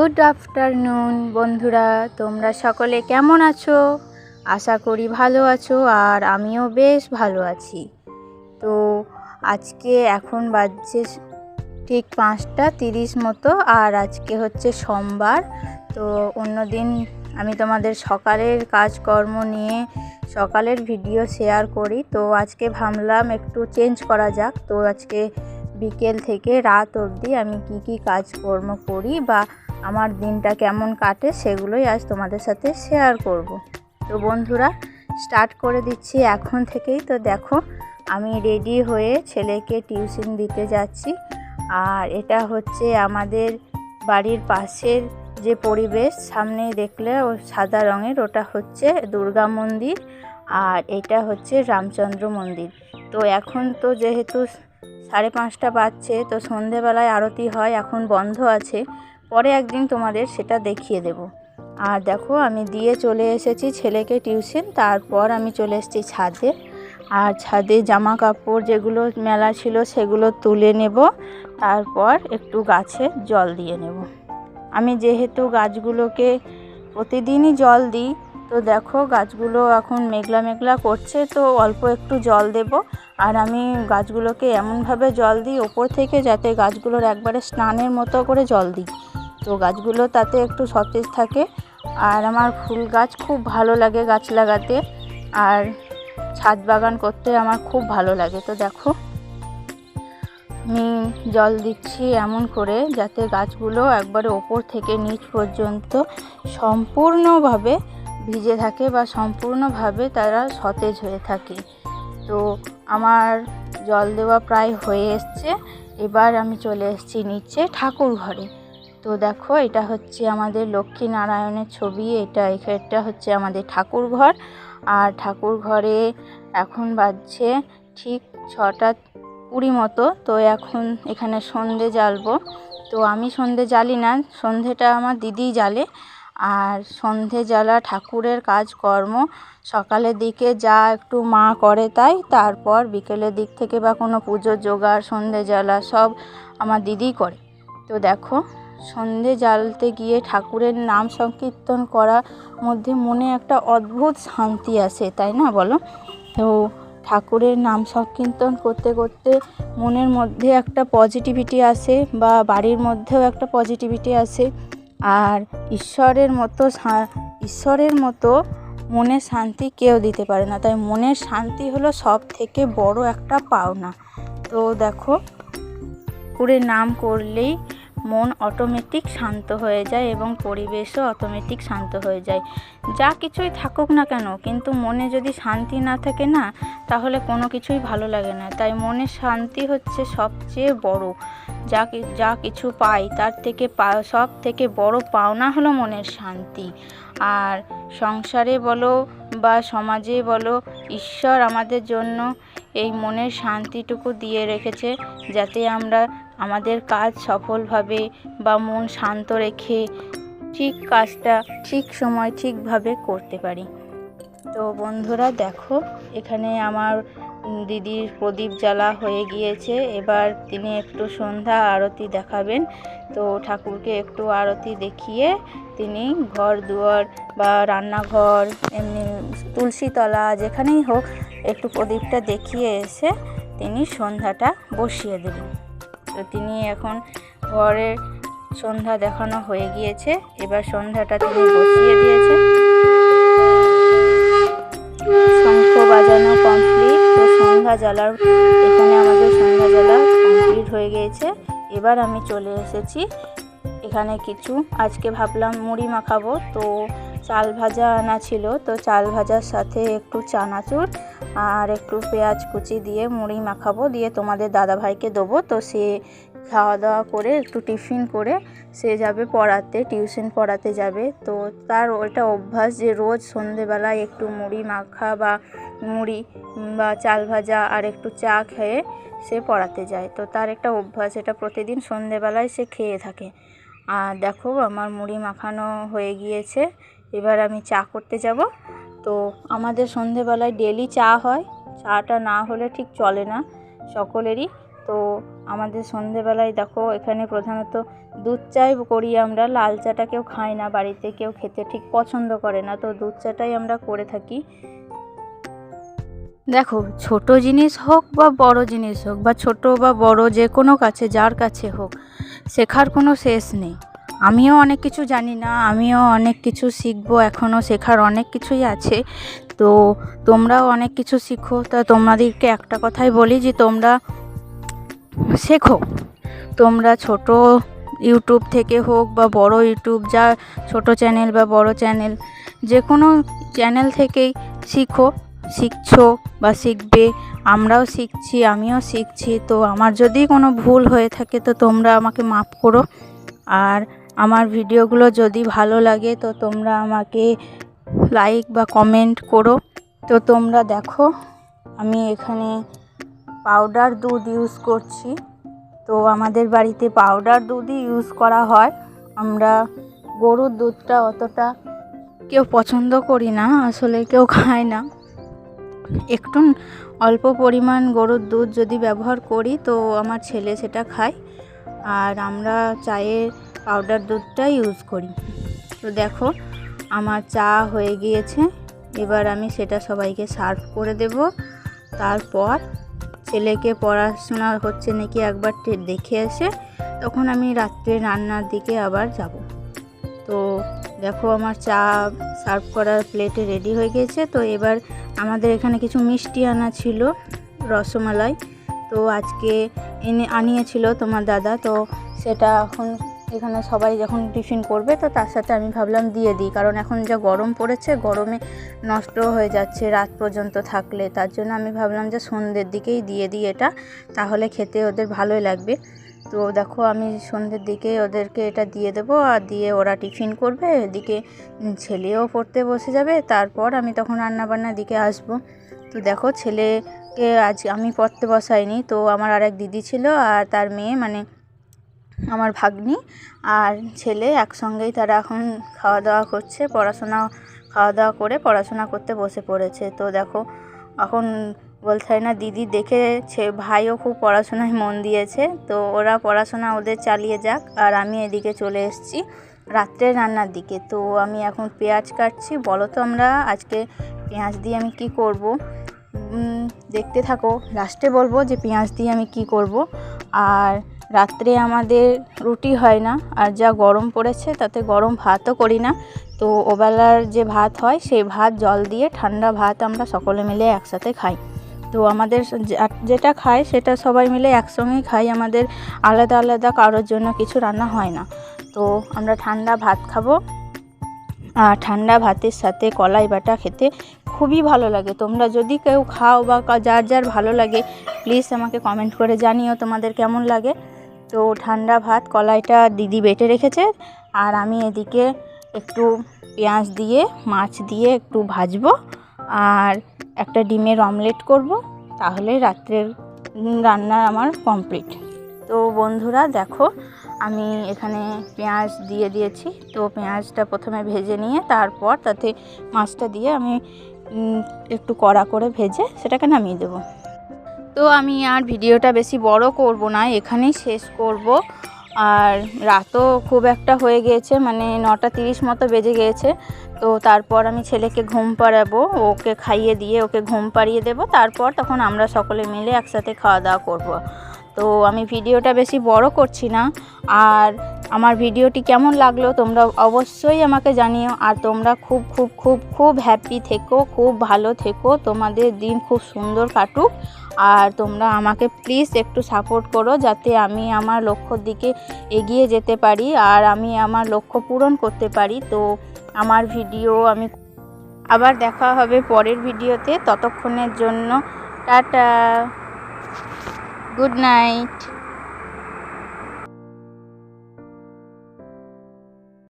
Good afternoon বন্ধুরা। তোমরা সকলে কেমন আছো? আশা করি ভালো আছো, আর আমিও বেশ ভালো আছি। তো আজকে এখন বাজছে ঠিক পাঁচটা তিরিশ মতো, আর আজকে হচ্ছে সোমবার। তো অন্যদিন আমি তোমাদের সকালের কাজকর্ম নিয়ে সকালের ভিডিও শেয়ার করি। তো আজকে ভাবলাম একটু চেঞ্জ করা যাক। তো আজকে বিকেল থেকে রাত অবধি আমি কি কি কাজকর্ম করি বা আমার দিনটা কেমন কাটে সেগুলোই আজ তোমাদের সাথে শেয়ার করব। তো বন্ধুরা স্টার্ট করে দিচ্ছি এখন থেকেই। তো দেখো, আমি রেডি হয়ে ছেলেকে টিউশন দিতে যাচ্ছি। আর এটা হচ্ছে আমাদের বাড়ির পাশের যে পরিবেশ সামনে দেখলে ও সাদা রঙের, ওটা হচ্ছে দুর্গা মন্দির। আর এটা হচ্ছে রামচন্দ্র মন্দির। তো এখন তো যেহেতু সাড়ে পাঁচটা বাজছে, তো সন্ধেবেলায় আরতি হয়, এখন বন্ধ আছে। পরে একদিন তোমাদের সেটা দেখিয়ে দেব। আর দেখো, আমি দিয়ে চলে এসেছি ছেলেকে টিউশন, তারপর আমি চলে এসেছি ছাদে। আর ছাদে জামা কাপড় যেগুলো মেলা ছিল সেগুলো তুলে নেব, তারপর একটু গাছে জল দিয়ে নেব। আমি যেহেতু গাছগুলোকে প্রতিদিনই জল দিই, তো দেখো, গাছগুলো এখন মেঘলা মেঘলা করছে, তো অল্প একটু জল দেব। আর আমি গাছগুলোকে এমনভাবে জল দিই, ওপর থেকে যাতে গাছগুলোর একবারে স্নানের মতো করে জল দিই। তো গাছগুলো তাতে একটু সতেজ থাকে। আর আমার ফুল গাছ খুব ভালো লাগে গাছ লাগাতে। আর ছাদ বাগান করতে আমার খুব ভালো লাগে, তো দেখো। আমি জল দিচ্ছি এমন করে যাতে গাছগুলো একবারে ওপর থেকে নিচ পর্যন্ত সম্পূর্ণভাবে ভিজে থাকে বা সম্পূর্ণভাবে তারা সতেজ হয়ে থাকে। তো আমার জল দেওয়া প্রায় হয়ে এসছে। এবার আমি চলে এসেছি নিচে ঠাকুর ঘরে। তো দেখো, এটা হচ্ছে আমাদের লক্ষ্মী নারায়ণের ছবি, এটা এটা হচ্ছে আমাদের ঠাকুর ঘর আর ঠাকুর ঘরে এখন বাজছে ঠিক ছটা কুড়ি মতো, তো এখন এখানে সন্ধে জ্বালবো। তো আমি সন্ধে জ্বালি না, সন্ধেটা আমার দিদিই জ্বালে। আর সন্ধে জ্বালা ঠাকুরের কাজকর্ম, সকালের দিকে যা একটু মা করে তাই, তারপর বিকেলের দিক থেকে বা কোনো পুজোর জোগাড়, সন্ধে জ্বালা সব আমার দিদিই করে। তো দেখো সন্ধে জ্বালতে গিয়ে ঠাকুরের নাম সংকীর্তন করার মধ্যে মনে একটা অদ্ভুত শান্তি আসে, তাই না বলো? তো ঠাকুরের নাম সংকীর্তন করতে করতে মনের মধ্যে একটা পজিটিভিটি আসে বা বাড়ির মধ্যেও একটা পজিটিভিটি আসে। আর ঈশ্বরের মতো ঈশ্বরের মতো মনের শান্তি কেউ দিতে পারে না। তাই মনের শান্তি হলো সব থেকে বড় একটা পাওনা। তো দেখো, ঠাকুরের নাম করলেই মন অটোমেটিক শান্ত হয়ে যায় এবং পরিবেশও অটোমেটিক শান্ত হয়ে যায়। যা কিছুই থাকুক না কেন, কিন্তু মনে যদি শান্তি না থাকে না, তাহলে কোনো কিছুই ভালো লাগে না। তাই মনের শান্তি হচ্ছে সবচেয়ে বড়। যা যা কিছু পাই, তার থেকে সব থেকে বড় পাওনা হলো মনের শান্তি। আর সংসারে বলো বা সমাজে বলো, ঈশ্বর আমাদের জন্য এই মনের শান্তিটুকু দিয়ে রেখেছে, যাতে আমরা আমাদের কাজ সফলভাবে বা মন শান্ত রেখে ঠিক কাজটা ঠিক সময় ঠিকভাবে করতে পারি। তো বন্ধুরা দেখো, এখানে আমার দিদির প্রদীপ জ্বালা হয়ে গিয়েছে। এবার তিনি একটু সন্ধ্যা আরতি দেখাবেন। তো ঠাকুরকে একটু আরতি দেখিয়ে তিনি ঘর দুয়ার বা রান্নাঘর, এমনি তুলসীতলা যেখানেই হোক একটু প্রদীপটা দেখিয়ে এসে তিনি সন্ধ্যাটা বসিয়ে দেবেন। তো তিনি এখন ঘরের সন্ধ্যা দেখানো হয়ে গিয়েছে। এবার সন্ধ্যাটা তিনি বসিয়ে দিয়েছে। শঙ্খ বাজানো কমপ্লিট তো সন্ধ্যা জ্বালার এখানে আমাদের সন্ধ্যা জ্বালা কমপ্লিট হয়ে গিয়েছে। এবার আমি চলে এসেছি। এখানে কিছু, আজকে ভাবলাম মুড়ি মাখাবো। তো চাল ভাজা আনা ছিল। তো চাল ভাজার সাথে একটু চানাচুর। আর একটু পেঁয়াজ কুচি দিয়ে, মুড়ি মাখাবো, দিয়ে তোমাদের দাদাভাইকে দেবো। তো সে খাওয়া দাওয়া করে একটু টিফিন করে, সে যাবে পড়াতে, টিউশন পড়াতে যাবে। তো তার ওইটা অভ্যাস যে রোজ সন্ধেবেলায় একটু মুড়ি মাখা বা মুড়ি বা চাল ভাজা আর একটু চা খেয়ে সে পড়াতে যায়। তো তার একটা অভ্যাস, এটা প্রতিদিন সন্ধেবেলায় সে খেয়ে থাকে। আর দেখো, আমার মুড়ি মাখানো হয়ে গিয়েছে। এবার আমি চা করতে যাব। তো আমাদের সন্ধেবেলায় ডেলি চা হয়। চাটা না হলে ঠিক চলে না সকলেরই। তো আমাদের সন্ধেবেলায় দেখো, এখানে প্রধানত দুধ চাই করি আমরা। লাল চাটা কেউ খায় না বাড়িতে, কেউ খেতে ঠিক পছন্দ করে না। তো দুধ চাটাই আমরা করে থাকি। দেখো, ছোট জিনিস হোক বা বড় জিনিস হোক বা ছোট বা বড় যে কোনো কাছে, যার কাছে হোক, শেখার কোনো শেষ নেই। আমিও অনেক কিছু জানি না, আমিও অনেক কিছু শিখব এখনও শেখার অনেক কিছুই আছে। তো তোমরাও অনেক কিছু শিখো। তা তোমাদেরকে একটা কথাই বলি যে তোমরা শেখো। তোমরা ছোট ইউটিউব থেকে হোক বা বড় ইউটিউব, যা ছোট চ্যানেল বা বড় চ্যানেল যে কোনো চ্যানেল থেকেই শিখো, শিখছো বা শিখবে। আমরাও শিখছি, আমিও শিখছি। তো আমার যদি কোনো ভুল হয়ে থাকে, তো তোমরা আমাকে মাফ করো। আর আমার ভিডিওগুলো যদি ভালো লাগে, তো তোমরা আমাকে লাইক বা কমেন্ট করো। তো তোমরা দেখো, আমি এখানে পাউডার দুধ ইউজ করছি। তো আমাদের বাড়িতে পাউডার দুধই ইউজ করা হয়। আমরা গরুর দুধটা অতটা কেউ পছন্দ করি না, আসলে কেউ খায় না। একটু অল্প পরিমাণ গরুর দুধ যদি ব্যবহার করি, তো আমার ছেলে সেটা খায়। আর আমরা চায়ের পাউডার দুধটা ইউজ করি। তো দেখো, আমার চা হয়ে গিয়েছে। এবার আমি সেটা সবাইকে সার্ভ করে দেব। তারপর ছেলেকে পড়াশোনা হচ্ছে নাকি একবার দেখে এসে তখন আমি রাত্রে রান্নার দিকে আবার যাব। তো দেখো, আমার চা সার্ভ করার প্লেটে রেডি হয়ে গেছে তো এবার আমাদের এখানে কিছু মিষ্টি আনা ছিল রসমালাই। তো আজকে এনে আনিয়েছিল তোমার দাদা। তো সেটা এখন এখানে সবাই যখন টিফিন করবে, তো তার সাথে আমি ভাবলাম দিয়ে দিই। কারণ এখন যা গরম পড়েছে, গরমে নষ্ট হয়ে যাচ্ছে রাত পর্যন্ত থাকলে। তার জন্য আমি ভাবলাম যে সন্ধ্যের দিকেই দিয়ে দিই এটা, তাহলে খেতে ওদের ভালোই লাগবে। তো দেখো, আমি সন্ধ্যের দিকে ওদেরকে এটা দিয়ে দেবো, আর দিয়ে ওরা টিফিন করবে। এদিকে ছেলেও পড়তে বসে যাবে, তারপর আমি তখন রান্নাবান্নার দিকে আসব। তো দেখো, ছেলেকে আজ আমি পড়তে বসাইনি, তো আমার আর এক দিদি ছিল, আর তার মেয়ে মানে আমার ভাগ্নি আর ছেলে একসঙ্গেই তারা এখন খাওয়া দাওয়া করছে, পড়াশোনা খাওয়া দাওয়া করে পড়াশোনা করতে বসে পড়েছে। তো দেখো, এখন বলতে হয় না, দিদি দেখেছে, ভাইও খুব পড়াশোনায় মন দিয়েছে, তো ওরা পড়াশোনা ওদের চালিয়ে যাক। আর আমি এদিকে চলে এসেছি রাত্রে রান্নার দিকে। তো আমি এখন পেঁয়াজ কাটছি, বলো তো আমরা আজকে পেঁয়াজ দিয়ে আমি কি করব? দেখতে থাকো। লাস্টে বলব যে পেঁয়াজ দিয়ে আমি কি করব? আর রাত্রে আমাদের রুটি হয় না, আর যা গরম পড়েছে তাতে গরম ভাতও করি না। তো ওবেলার যে ভাত হয়, সেই ভাত জল দিয়ে ঠান্ডা ভাত আমরা সকলে মিলে একসাথে খাই। তো আমাদের যেটা খাই সেটা সবাই মিলে একসঙ্গেই খাই, আমাদের আলাদা আলাদা কারোর জন্য কিছু রান্না হয় না। তো আমরা ঠান্ডা ভাত খাব। আর ঠান্ডা ভাতের সাথে কলাই বাটা খেতে খুবই ভালো লাগে। তোমরা যদি কেউ খাও বা যার যার ভালো লাগে প্লিজ আমাকে কমেন্ট করে জানিও তোমাদের কেমন লাগে। তো ঠান্ডা ভাত, কলাইটা দিদি বেটে রেখেছে। আর আমি এদিকে একটু পেঁয়াজ দিয়ে, মাছ দিয়ে একটু ভাজবো। আর একটা ডিমের অমলেট করব, তাহলে রাত্রের রান্না আমার কমপ্লিট। তো বন্ধুরা, দেখো, আমি এখানে পেঁয়াজ দিয়ে দিয়েছি। তো পেঁয়াজটা প্রথমে ভেজে নিয়ে, তারপর তাতে মাছটা দিয়ে আমি একটু কড়া করে ভেজে সেটাকে নামিয়ে দেবো। তো আমি আর ভিডিওটা বেশি বড় করব না, এখানেই শেষ করব। আর রাতও খুব একটা হয়ে গিয়েছে মানে নটা তিরিশ মতো বেজে গিয়েছে। তো তারপর আমি ছেলেকে ঘুম পাড়াবো, ওকে খাইয়ে দিয়ে ওকে ঘুম পাড়িয়ে দেবো, তারপর তখন আমরা সকলে মিলে একসাথে খাওয়া দাওয়া করব। তো আমি ভিডিওটা বেশি বড় করছি না, আর আমার ভিডিওটি কেমন লাগল তোমরা অবশ্যই আমাকে জানিও, আর তোমরা খুব খুব খুব খুব হ্যাপি থেকো, খুব ভালো থেকো, তোমাদের দিন খুব সুন্দর কাটুক। আর তোমরা আমাকে প্লিজ একটু সাপোর্ট করো যাতে আমি আমার লক্ষ্যর দিকে এগিয়ে যেতে পারি আর আমি আমার লক্ষ্য পূরণ করতে পারি। তো আমার ভিডিও আমি আবার দেখা হবে পরের ভিডিওতে ততক্ষণের জন্য টাটা। Good night